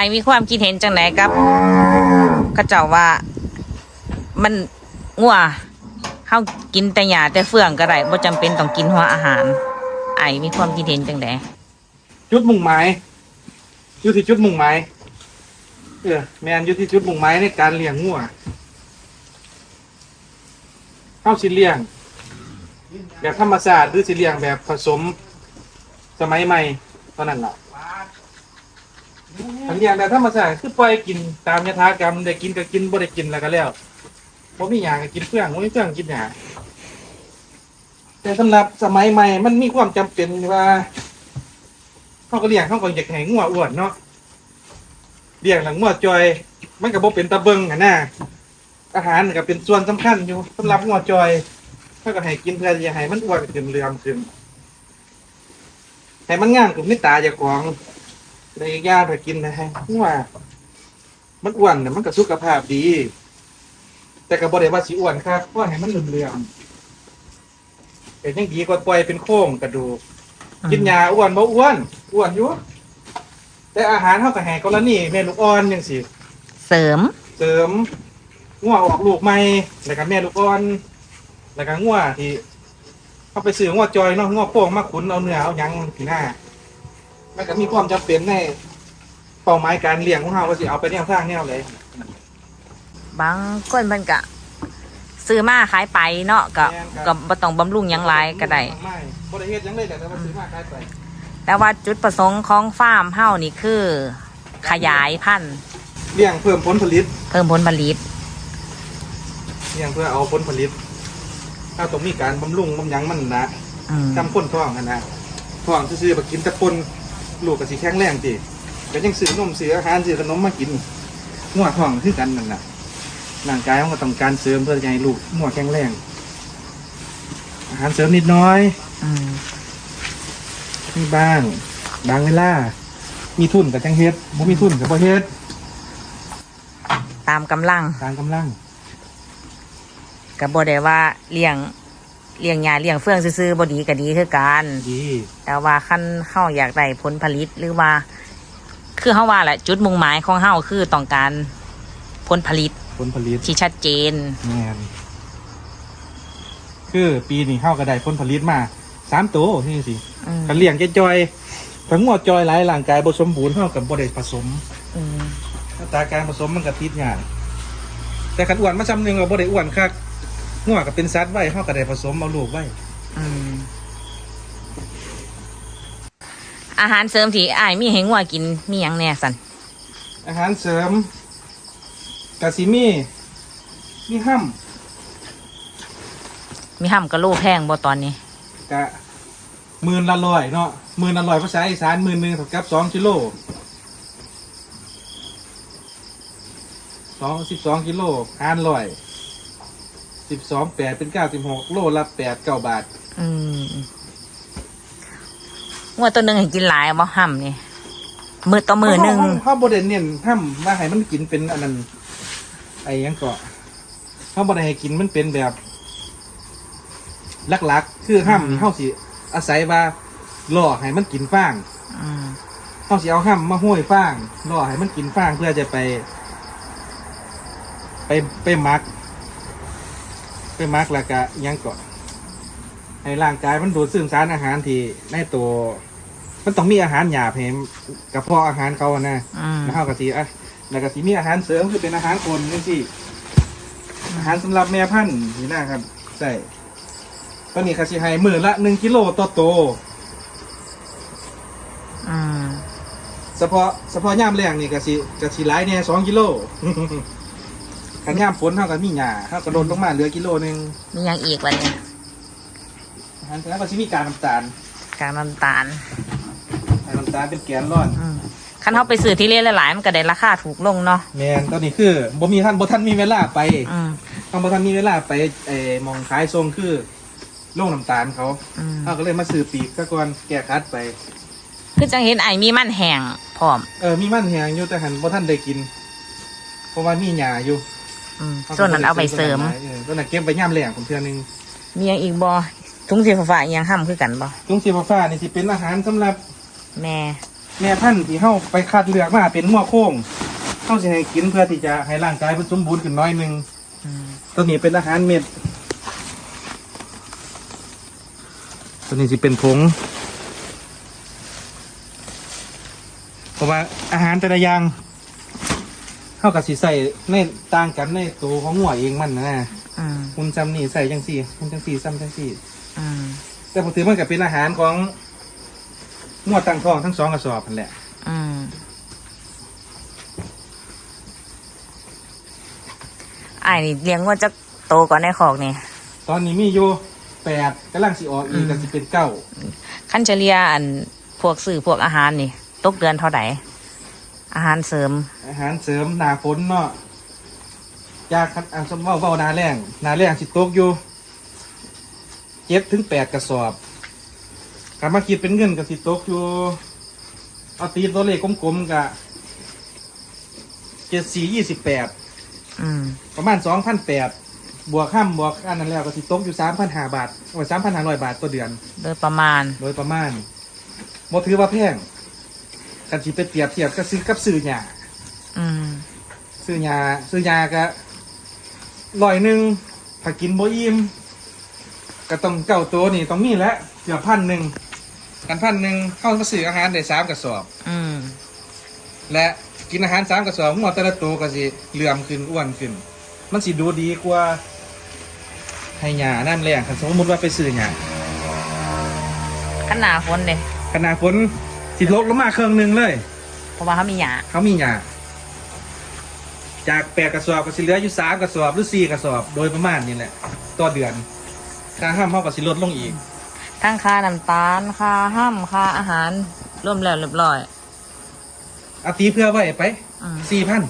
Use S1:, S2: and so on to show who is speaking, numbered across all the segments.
S1: อ้มีความคิดเห็นจังไหนกับเขาเจ้าว่า มันงัวเฮากินแต่หญ้าแต่เฟืองก็ได้บ่จำเป็นต้องกินหัวอาหาร ไอ้มีความคิดเห็นจังได
S2: จุดมุ่งหมายยู่ที่จุดมุ่งหมายเออแมนยู่ที่จุดมุ่งหมายในการเลี้ยงงัวเข้าสิเลี้ยง แบบธรรมชาติหรือสิเลี้ยงแบบผสมสมัยใหม่เท่านั้นแหละ อันเลี้ยงแบบธรรมชาติคือปล่อยกินตามยถากรรมได้กินก็กินบ่ได้กินแล้วก็แล้วบ่มีหยังก็กินเพื่องบ่มีเพื่องกินหยังแต่สำหรับสมัยใหม่มันมีความจำเป็นว่าเขาก็เลี้ยงเขาก็อยากให้งัวอ้วนเนาะเลี้ยงหลังงัวจอย มันก็บ่เป็นตะเบิงอะนะอาหารก็เป็นส่วนสำคัญอยู่สำหรับงัวจอยเขาก็ให้กินเพื่อจะให้มันอ้วนขึ้นเรื่อมขึ้นให้มันงามกับนิตาเจ้าของ ในอีกอย่างถ้ากินนะให้งัวมันอ้วนน่ะมันก็สุขภาพดี แต่ก็บ่ได้ว่าสิอ้วนครับเพราะให้มันเหลื่อมๆเป็นยังดีกว่าปล่อยเป็นโค้งกระดูกกินยาอ้วนบ่อ้วนอ้วนอยู่แต่อาหารเท่ากับแห่กรณีแม่ลูกอ่อนยังสิ
S1: เสริม
S2: เสริมงัวออกลูกใหม่แล้วก็แม่ลูกอ่อนแล้วก็งัวที่เขาไปซื้องัวจอยเนาะงัวโป่งมาขุนเอาเนื้อเอาหยังที่หน้า มันก็มีความจำเป็นในเป้าหมายการเลี้ยงของเราว่าสิเอาไปแนวทางแนวเลย
S1: บางคนมันก็ซื้อมาขายไปเนาะก็ก็บ่ต้องบำรุงหยังหลายก็ได้
S2: ไม่บ่ได้เฮ็ดหยังเลยแต่ว่าซื้อมาขายไป
S1: แต่ว่าจุดประสงค์ของฟาร์มเฮานี่คือ ขยายพันธุ์
S2: เลี้ยงเพิ่มผลผลิต
S1: เพิ่มผลผลิต
S2: เลี้ยงเพื่อเอาผลผลิต ถ้าต้องมีการบำรุงบำหยังมันนะ
S1: อืม
S2: จำคนท้องกันนะท้องซื้อๆมากินแตะปน ลูกก็สิแข็งแรงติก็ยังซื้อนมซื้ออาหารซื้อขนมมากินงัวท้องคือกันนั่นน่ะร่างกายมันก็ต้องการเสริมเพื่อจะให้ลูกงัวแข็งแรง อาหารเสริมนิดน้อย
S1: อืม
S2: มีบ้าง บางเวลา มีทุนกับจังเฮ็ดบ่มีทุนกับบ่เฮ็ด
S1: ตามกำลัง
S2: ตามกำลัง
S1: ก็บ่ได้ว่าเลี้ยง เลี้ยงหญ้าเลี้ยงเฟืองซื่อๆบ่ดีก็ดีคือกัน
S2: ดี
S1: แต่ว่าคันเฮาอยากได้ผลผลิตหรือว่า คือเฮาว่าแหละจุดมุ่งหมายของเฮาคือต้องการผลผลิต
S2: ผลผลิต
S1: ที่ชัดเจน
S2: แม่นคือปีนี้เฮาก็ได้ผลผลิตมาสามตัวนี่สิ
S1: อืม
S2: กันเลี้ยงจอยๆทั้งหมดจอยหลายร่างกายบ่สมบูรณ์เท่ากับบ่ได้ผสม
S1: อืม
S2: อัตราการผสมมันก็ติดยากแต่คันอ้วนมาซ้ำหนึงเราบ่ได้อ้วนคัก งัวก็เป็นสัตว์ไว้เฮาก็ได้ผสมเอาลูกไว้
S1: อืมอาหารเสริมที่อ้ายมีให้งัวกินมีหยังแหน่สัน
S2: อาหารเสริมกะสิมีมีห้ำ
S1: มีห้ำกะโลแพงบ่ตอนนี้
S2: กะหมื่นละร้อยเนาะหมื่นละร้อยภาษาอีสานหมื่นหนึงเท่ากับสองกิโลสองสิบสองกิโลหารร้อย สิบสองแปดเป็นเก้าสิบหกโลละแปดเก้าบาท
S1: อืมงัวตัวหนึ่งให้กินหลายบ่ห้ำนี่มือต่อมือหนึ่ง
S2: เขาเขาบริเน้นห้ามว่าให้มันกินเป็นอันนั้นไอ้หยังเกาะเขาบริให้กินมันเป็นแบบลักๆ คือห้ามเขาสิ อาศัยว่าล่อให้มันกินฟาง
S1: อืม
S2: เขาสิเอาห้ามมาห้วยฟางล่อให้มันกินฟางเพื่อจะไป ไปไปหมัก ไปหมักแล้วก็อิหยังเกาะให้ร่างกายมันดูดซึมสารอาหารที่ในตัว มันต้องมีอาหารหยาบให้กระเพาะอาหารเขาอะนะ
S1: อืม
S2: แล้วเขากะทิอะแล้วกะทิมีอาหารเสริมคือเป็นอาหารคนนี่สิอาหารสำหรับแม่พันธุ์นี่นะครับใช่ตอนนี้คาชิไฮมือละหนึ่งกิโลต่อโตว
S1: อืม
S2: เฉพาะเฉพาะย่ามแรงนี่กะชิกะชิหลายเนี่ยสองกิโล ขันย่ามฝนเท่ากับมีหยาเท่ากับโดนลงมาเหลือกิโลหนึ่ง
S1: มีหยังอีกวันนี้
S2: อาหารแล้วก็ชิมีการน้ำตาล
S1: กากน้ำตาล
S2: การน้ำตาลเป็นแกนร้อน
S1: อืมคันเขาไปซื้อที่เล่หลายๆมันก็ได้ราคาถูกลงเนาะ
S2: แมนตอนนี้คือบ่มีท่านบ่ท่านมีเวลาไป
S1: อืม
S2: ทางบ่ท่านมีเวลาไปเออมองขายทรงคือโรงน้ำตาลเขา
S1: อืม
S2: เขาก็เลยมาซื้อปีกซะก่อนแก้คัดไป
S1: คือจังเห็นไอ้มีมันแห้งพร้อม
S2: เออมีมันแหงอยู่แต่หันบ่ท่านได้กิน เพราะว่ามีหญ้าอยู่
S1: อืมส่วนนั้นเอาไปเสริม
S2: เออส่วนนั้นเก็บไปย่ามแหลงผมเทื่อนึง
S1: มีหยังอีกบ่ถุงสีฟ้าๆอีหยังห้ำคือกันบ่
S2: ตรงสีฟ้าๆนี่สิเป็นอาหารสำหรับ
S1: แม่
S2: แม่พันธุ์ที่เฮาไปคัดเลือกมาเป็นหัวโค้งเฮาสิให้กินเพื่อที่จะให้ร่างกายมันสมบูรณ์ขึ้นน้อยหนึง
S1: อืม
S2: ตัวนี้เป็นอาหารเม็ดตัวนี้สิเป็นผงเพราะว่าอาหารแต่ละอย่าง เท่ากับสีใส่ในต่างกันในตัวของหัวเองมันนะ
S1: อืม
S2: คุณจำนี่ใส่จังสี่คุณจังสี่ซ้ำจังสี่
S1: อืม
S2: แต่ผมถือมันก็เป็นอาหารของหัวตั้งท้องทั้งสองกระสอบนั่นแหละ
S1: อืมไอ้นี่เลี้ยงว่าจะโตกว่าในคอกนี่
S2: ตอนนี้มีอยู่แปดกำลังสิออกอีกก็สิเป็นเก้า
S1: ขั้นเฉลี่ยอันพวกสื่อพวกอาหารนี่ ตกเดือนเท่าไหร่ อาหารเสริม
S2: อาหารเสริมหนาฝนเนาะยากคัดอ่าสมว่าเว้าหนาแรงหนาแรงสิตกอยู่เจ็ดถึงแปดกระสอบกามาคิดเป็นเงินกับสิตกอยู่เอาตีตัวเลขกลมๆกะเจ็ดสี่ยี่สิบแปด
S1: อืม
S2: ประมาณสองพันแปดบวกข้ามบวกอันนั้นแล้วก็สิตกอยู่สามพันห้าบาทโอ้ยสามพันห้าร้อยบาทต่อเดือน
S1: โดยประมาณ
S2: โดยประมาณบ่ถือว่าแพง กันสิไปเปรียบเทียบก็ซื้อกับซื้อหยา
S1: อืม
S2: ซื้อยาซื้อยาก็ร้อยหนึ่งถ้ากินโบอิ่มก็ต้องเก้าตัวนี่ต้องมีแล้วเกือบพันหนึ่งกันพันหนึ่งเข้ามาซื้ออาหารได้สามกระสอบ
S1: อืม
S2: และกินอาหารสามกระสอบหัวแต่ละตัวก็สิเหลื่อมขึ้นอ้วนขึ้น มันสิดูดีกว่าให้ยาน้ำแรงคันสมมติว่าไปซื้อยา
S1: ขนาดฝนเลย
S2: ขนาดฝน สิลดลงมาเครื่องหนึ่งเลย
S1: เพราะว่าเขามีหยา
S2: เขามียาจากแปดกระสอบก็สิเหลืออยู่สามกระสอบหรือสี่กระสอบโดยประมาณนี่แหละต่อเดือนค่าห้ามเขาก็สิลดลงอีก
S1: ทั้งค่าน้ำตาลค่าห้ามค่าอาหาร รวมแล้วเรียบร้อย
S2: เอาตีเพื่อไว้ไป
S1: อืม
S2: สี่พัน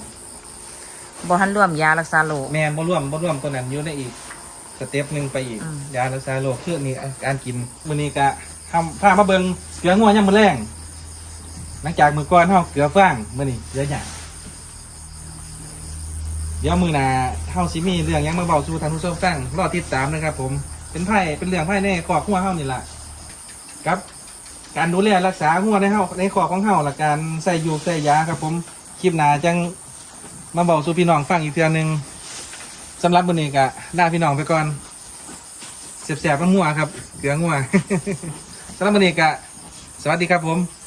S1: บ่ทันรวมยารักษาโรค
S2: แมนบ่ร่วมบ่ร่วมตัวนั้นอยู่ในอีกสเต็ปหนึ่งไปอีก
S1: อืม
S2: ยารักษาโรคคือนี่การกินมื้อนี้ก็ทำพามาเบิ่งเกลืองัวยามมื้อแรง หลังจากมือก่อนเฮาเกลือฟางมื้อนี้เกลือหยาเดี๋ยวมือหนาเฮาสิมีเรื่องยังมาเว้าสู่ท่านผู้ชมฟังรอติดตามนะครับ ผมเป็นไผเป็นเรื่องไผในคอบครัวเฮานี่ล่ะครับ การดูแลรักษาหัวในเฮาในคอบของเฮาและกการใส่ยูใส่ยาครับ ผมคลิปหน้าจังมาบอกสู่พี่น้องฟังอีกเทื่อหนึงสำหรับวันนี้ก็ลาพี่น้องไปก่อนเสียบๆมันงัวครับเกลืองัวสำหรับวันนี้ก็สวัสดีครับผม